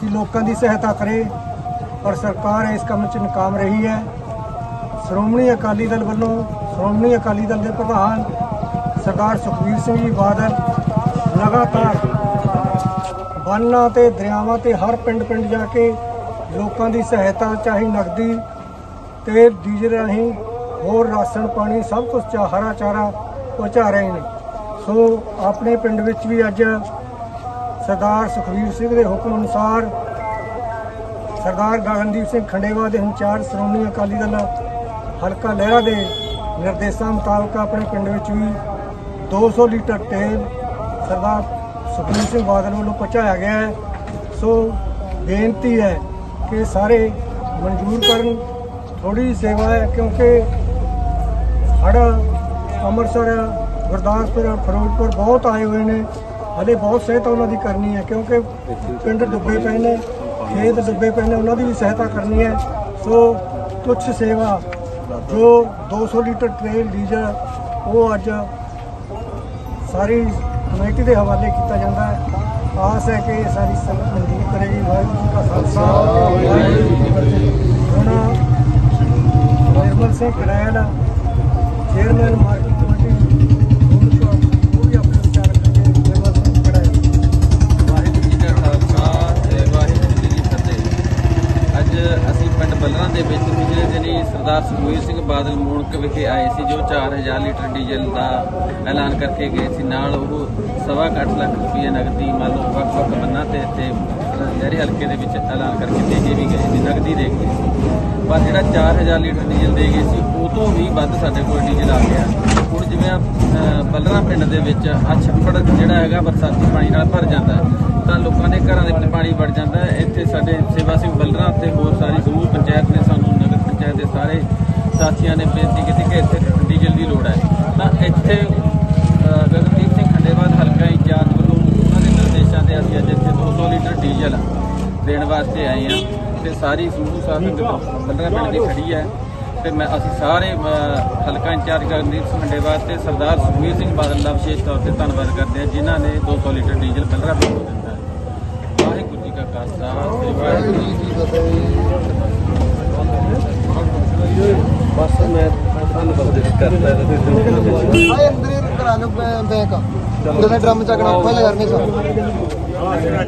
ਕਿ ਲੋਕਾਂ ਦੀ ਸਹਾਇਤਾ ਕਰੇ, ਪਰ ਸਰਕਾਰ ਇਸ ਕੰਮ 'ਚ ਨਾਕਾਮ ਰਹੀ ਹੈ। ਸ਼੍ਰੋਮਣੀ ਅਕਾਲੀ ਦਲ ਵੱਲੋਂ, ਸ਼੍ਰੋਮਣੀ ਅਕਾਲੀ ਦਲ ਦੇ ਪ੍ਰਧਾਨ ਸਰਦਾਰ ਸੁਖਬੀਰ ਸਿੰਘ ਜੀ ਬਾਦਲ ਲਗਾਤਾਰ ਬੰਨਾਂ ਤੇ ਦਰਿਆਵਾਂ ਤੇ ਹਰ ਪਿੰਡ ਪਿੰਡ ਜਾ ਕੇ ਲੋਕਾਂ ਦੀ ਸਹਾਇਤਾ, ਚਾਹੇ ਨਗਦੀ ਤੇ ਡੀਜ਼ਲ ਰਾਹੀਂ ਹੋਰ ਰਾਸ਼ਨ, ਪਾਣੀ, ਸਭ ਕੁਝ ਚਾ, ਹਰਾ ਚਾਰਾ ਪਹੁੰਚਾ ਰਹੇ ਨੇ। ਸੋ ਆਪਣੇ ਪਿੰਡ ਵਿੱਚ ਵੀ ਅੱਜ ਸਰਦਾਰ ਸੁਖਬੀਰ ਸਿੰਘ ਦੇ ਹੁਕਮ ਅਨੁਸਾਰ ਸਰਦਾਰ ਗਗਨਦੀਪ ਸਿੰਘ ਖੰਡੇਵਾ ਦੇ ਇੰਚਾਰਜ ਸ਼੍ਰੋਮਣੀ ਅਕਾਲੀ ਦਲ ਹਲਕਾ ਲਹਿਰਾ ਦੇ ਨਿਰਦੇਸ਼ਾਂ ਮੁਤਾਬਕ ਆਪਣੇ ਪਿੰਡ ਵਿੱਚ ਵੀ 200 ਲੀਟਰ ਤੇਲ ਸਰਦਾਰ ਸੁਖਬੀਰ ਸਿੰਘ ਬਾਦਲ ਵੱਲੋਂ ਪਹੁੰਚਾਇਆ ਗਿਆ ਹੈ। ਸੋ ਬੇਨਤੀ ਹੈ ਕਿ ਸਾਰੇ ਮਨਜ਼ੂਰ ਕਰਨ ਥੋੜੀ ਸੇਵਾ ਹੈ ਕਿਉਂਕਿ ਹੜ ਅੰਮ੍ਰਿਤਸਰ ਗੁਰਦਾਸਪੁਰ ਫਿਰੋਜ਼ਪੁਰ ਬਹੁਤ ਆਏ ਹੋਏ ਨੇ। ਹਲੇ ਬਹੁਤ ਸਹਾਇਤਾ ਉਹਨਾਂ ਦੀ ਕਰਨੀ ਹੈ, ਕਿਉਂਕਿ ਪਿੰਡ ਡੁੱਬੇ ਪਏ ਨੇ, ਖੇਤ ਡੁੱਬੇ ਪਏ ਨੇ, ਉਹਨਾਂ ਦੀ ਵੀ ਸਹਾਇਤਾ ਕਰਨੀ ਹੈ। ਸੋ ਤੁੱਛ ਸੇਵਾ ਜੋ 200 ਲੀਟਰ ਤੇਲ ਡੀਜ਼ਲ, ਉਹ ਅੱਜ ਸਾਰੀ ਕਮੇਟੀ ਦੇ ਹਵਾਲੇ ਕੀਤਾ ਜਾਂਦਾ ਹੈ। ਆਸ ਹੈ ਕਿ ਸਾਰੀ ਸੰਗਤ ਮਨਜ਼ੂਰ ਕਰੇਗੀ। ਵਾਹਿਗੁਰੂ ਜੀ ਕਾ ਖਾਲਸਾ। ਵਾਹਿਗੁਰੂ ਜੀ ਕੀ ਫਤਿਹ ਹੁਣ Nirmal Singh Kadail chairman market committee ਉਹ ਵੀ ਆਪਣੇ ਵਿਚਾਰ ਰੱਖਣਗੇ ਨਿਰਮਲ ਸਿੰਘ ਕੜੈਲ ਵਾਹਿਗੁਰੂ ਜੀ ਕਾ ਖਾਲਸਾ ਤੇ ਵਾਹਿਗੁਰੂ ਜੀ ਕੀ ਫਤਿਹ ਅੱਜ ਅਸੀਂ ਪਿੰਡ ਬੱਲਰਾਂ ਦੇ ਵਿੱਚ ਪਿਛਲੇ ਦਿਨੀ ਸਰਦਾਰ ਸੁਖਬੀਰ ਸਿੰਘ ਬਾਦਲ ਮੂਣਕ ਵਿਖੇ ਆਏ ਸੀ, ਜੋ 4000 ਲੀਟਰ ਡੀਜ਼ਲ ਦਾ ਐਲਾਨ ਕਰਕੇ ਗਏ ਸੀ। ਨਾਲ ਉਹ ਸਵਾ ਕੁ ਅੱਠ ਲੱਖ ਰੁਪਏ ਨਗਦੀ, ਮੰਨ ਲਓ ਵੱਖ ਵੱਖ ਬੰਨਾਂ ਤੇ ਇੱਥੇ ਲਹਿਰੇ ਹਲਕੇ ਦੇ ਵਿੱਚ ਐਲਾਨ ਕਰਕੇ ਦੇ ਕੇ ਵੀ ਗਏ ਸੀ, ਨਗਦੀ ਦੇ ਕੇ ਪਰ ਜਿਹੜਾ 4000 ਲੀਟਰ ਡੀਜ਼ਲ ਦੇ ਗਏ ਸੀ ਉਹ ਤੋਂ ਵੀ ਵੱਧ ਸਾਡੇ ਕੋਲ ਡੀਜ਼ਲ ਆ ਗਿਆ। ਹੁਣ ਜਿਵੇਂ ਬੱਲਰਾਂ ਪਿੰਡ ਦੇ ਵਿੱਚ ਆ ਛੱਪੜ ਜਿਹੜਾ ਹੈਗਾ, ਬਰਸਾਤੀ ਪਾਣੀ ਨਾਲ ਭਰ ਜਾਂਦਾ। ਲੋਕਾਂ ਦੇ ਘਰਾਂ ਦੇ ਵਿੱਚ ਪਾਣੀ ਵੜ ਜਾਂਦਾ ਇੱਥੇ ਸਾਡੇ ਸੇਵਾ ਸਿੰਘ ਬਲਰਾ ਤੇ ਹੋਰ ਸਾਰੀ ਸਮੂਹ ਪੰਚਾਇਤ ਨੇ ਸਾਨੂੰ ਨਗਰ ਪੰਚਾਇਤ ਦੇ ਸਾਰੇ ਸਾਥੀਆਂ ਨੇ ਬੇਨਤੀ ਕੀਤੀ ਕਿ ਇੱਥੇ ਡੀਜ਼ਲ ਦੀ ਲੋੜ ਹੈ। ਤਾਂ ਇੱਥੇ ਗਗਨਦੀਪ ਸਿੰਘ ਖੰਡੇਵਾਲ ਹਲਕਾ ਇੰਚਾਰਜ ਵੱਲੋਂ ਉਹਨਾਂ ਦੇ ਨਿਰਦੇਸ਼ਾਂ ਤੇ ਅਸੀਂ ਅੱਜ ਇੱਥੇ 200 ਲੀਟਰ ਡੀਜ਼ਲ ਦੇਣ ਵਾਸਤੇ ਆਏ ਹਾਂ। ਤੇ ਸਾਰੀ ਸਮੂਹ ਸਾਥ ਬੱਲਰਾਂ ਪਿੰਡ ਦੀ ਖੜੀ ਹੈ। ਤੇ ਮੈਂ, ਅਸੀਂ ਸਾਰੇ ਹਲਕਾ ਇੰਚਾਰਜ ਗਗਨਦੀਪ ਸਿੰਘ ਖੰਡੇਵਾਲ ਤੇ ਸਰਦਾਰ ਸੁਖਬੀਰ ਸਿੰਘ ਬਾਦਲ ਦਾ ਵਿਸ਼ੇਸ਼ ਤੌਰ ਤੇ ਧੰਨਵਾਦ ਕਰਦੇ ਹਾਂ, ਜਿਨ੍ਹਾਂ ਨੇ 200 ਲੀਟਰ ਡੀਜ਼ਲ ਬੱਲਰਾਂ ਪਿੰਡ ਨੂੰ ਦਿੱਤਾ ਕਾ ਖਾਲਸਾ ਵਾਹਿਗੁਰੂ ਜੀ ਕੀ ਬਸ ਮੈਂ ਤੁਹਾਨੂੰ ਬਸ ਕਰਦਾ ਆਏ ਅੰਦਰ ਕਰਾ ਲਓ ਬੈਂਕ ਉਹਦਾ ਡਰਮ ਚੱਕਣਾ ਲੱਗਦਾ ਨਹੀਂ ਸਰ